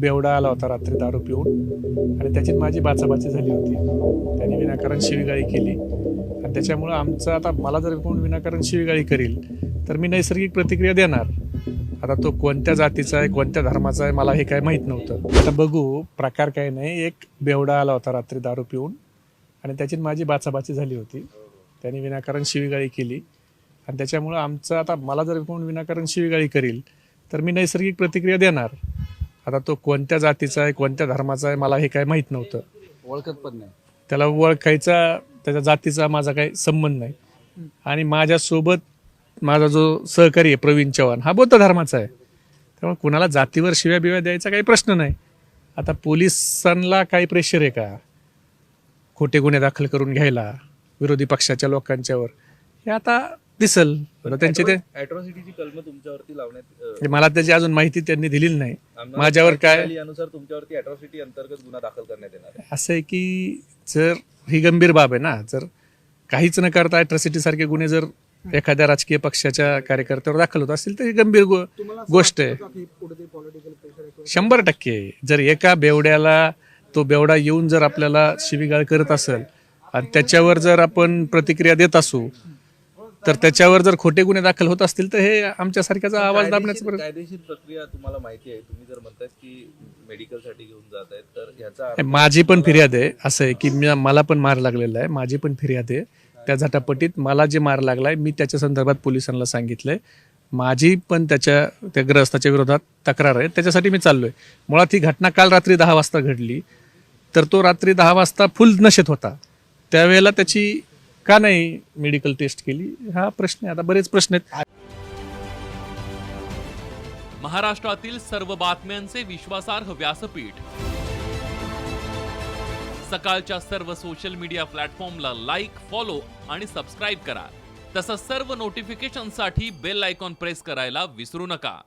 बेवडा आला होता रात्री दारू पिऊन. आणि त्याची माझी बाचाबाची झाली होती. त्याने विनाकारण शिवीगाळी केली. आणि त्याच्यामुळं आमचं आता मला जर कोण विनाकारण शिवीगाळी करील तर मी नैसर्गिक प्रतिक्रिया देणार. आता तो कोणत्या जातीचा आहे कोणत्या धर्माचा आहे मला हे काय माहीत नव्हतं. आता बघू प्रकार काय नाही. एक बेवडा आला होता रात्री दारू पिऊन. आणि त्याची माझी बाचाबाची झाली होती. त्याने विनाकारण शिवीगाळी केली. आणि त्याच्यामुळं आमचं आता मला जर कोण विनाकारण शिवीगाळी करील तर मी नैसर्गिक प्रतिक्रिया देणार. आता तो कोणत्या जातीचा आहे कोणत्या धर्माचा आहे मला हे काय माहीत नव्हतं. ओळखत पण नाही. त्याला ओळखायचा त्याच्या जातीचा माझा काही संबंध नाही. आणि माझ्यासोबत माझा जो सहकारी आहे प्रवीण चव्हाण हा बौद्ध धर्माचा आहे. त्यामुळे कुणाला जातीवर शिव्या बिव्या द्यायचा काही प्रश्न नाही. आता पोलिसांना काही प्रेशर आहे का? खोटे गुन्हे दाखल करून घ्यायला विरोधी पक्षाच्या लोकांच्यावर हे आता दिसल. त्यांचे ते अॅट्रॉसिटीची कलम तुमच्यावरती लावण्यात हे मला त्याची अजून माहिती त्यांनी दिलेली नाही. माझ्यावर काय अनुसार तुमच्यावरती अॅट्रॉसिटी अंतर्गत गुन्हा दाखल करण्यात येणार आहे. असं आहे की जर ही गंभीर बाब आहे ना जर काहीच न करता अॅट्रॉसिटी सारखे गुन्हे जर एखाद्या राजकीय पक्षाच्या कार्यकर्त्यावर दाखल होत असतील तर ही गंभीर गोष्ट आहे. शंभर टक्के जर एका बेवड्याला तो बेवडा येऊन जर आपल्याला शिवीगाळ करत असेल आणि त्याच्यावर जर आपण प्रतिक्रिया देत असू तर त्याच्यावर जर खोटे गुन्हे दाखल होत असतील तर हे आमच्यासारख्याचा आवाज दाबण्याचं कायदेशीर प्रक्रिया तुम्हाला माहिती आहे. तुम्ही जर म्हणताय की मेडिकलसाठी घेऊन जात आहेत तर ह्याचा माझी पण फिर्याद आहे. असं आहे की मी मला पण मार लागलेला आहे. माझी पण फिर्याद आहे. त्या झटापटीत मला जे मार लागलाय मी त्याच्या संदर्भात पोलिसांना सांगितलंय. माझी पण त्याच्या त्या ग्रस्ताच्या विरोधात तक्रार आहे. त्याच्यासाठी मी चाललोय. मुळात ही घटना काल रात्री दहा वाजता घडली. तर तो रात्री दहा वाजता फुल नशेत होता. त्यावेळेला त्याची का नाही मेडिकल टेस्ट केली? हा प्रश्न आहे. आता बरेच प्रश्न आहेत. महाराष्ट्रातील सर्व बातम्यांचे विश्वासार्ह व्यासपीठ. सकाळच्या सर्व सोशल मीडिया प्लॅटफॉर्मला लाईक फॉलो आणि सबस्क्राईब करा. तसंच सर्व नोटिफिकेशनसाठी बेल आयकॉन प्रेस करायला विसरू नका.